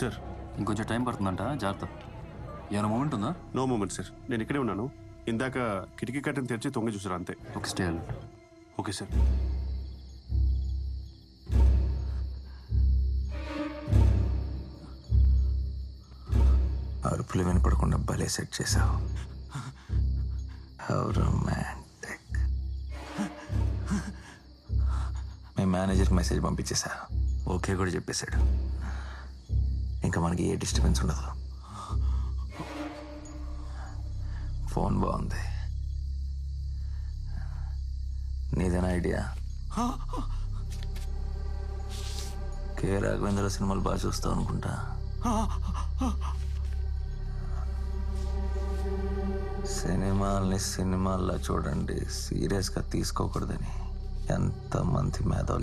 Sir. ఇంకొంచెం time పడుతుందంట జాగ్రత్త. ఏమైనా మూమెంట్ ఉందా? నో మూమెంట్ సార్ నేను ఇక్కడే ఉన్నాను. ఇందాక కిటికీ కట్టని తెరిచి తొంగి చూసారు అంతే. ఒక స్టే. ఓకే సార్ అరుపులు వినపడకుండా భలే సెట్ చేసావు హౌ రొమాంటిక్ మీ మేనేజర్కి మెసేజ్ పంపించేసా ఓకే కూడా చెప్పేశాడు. ఇంకా మనకి ఏ డిస్టర్బెన్స్ ఉండదు. ఫోన్ బాగుంది. నీదేనా ఐడియా కే రాఘవేంద్ర సినిమాలు బాగా చూస్తావు అనుకుంటా. సినిమాల్ని సినిమాల్లో చూడండి. సీరియస్గా తీసుకోకూడదని ఎంతమంది మేధావులు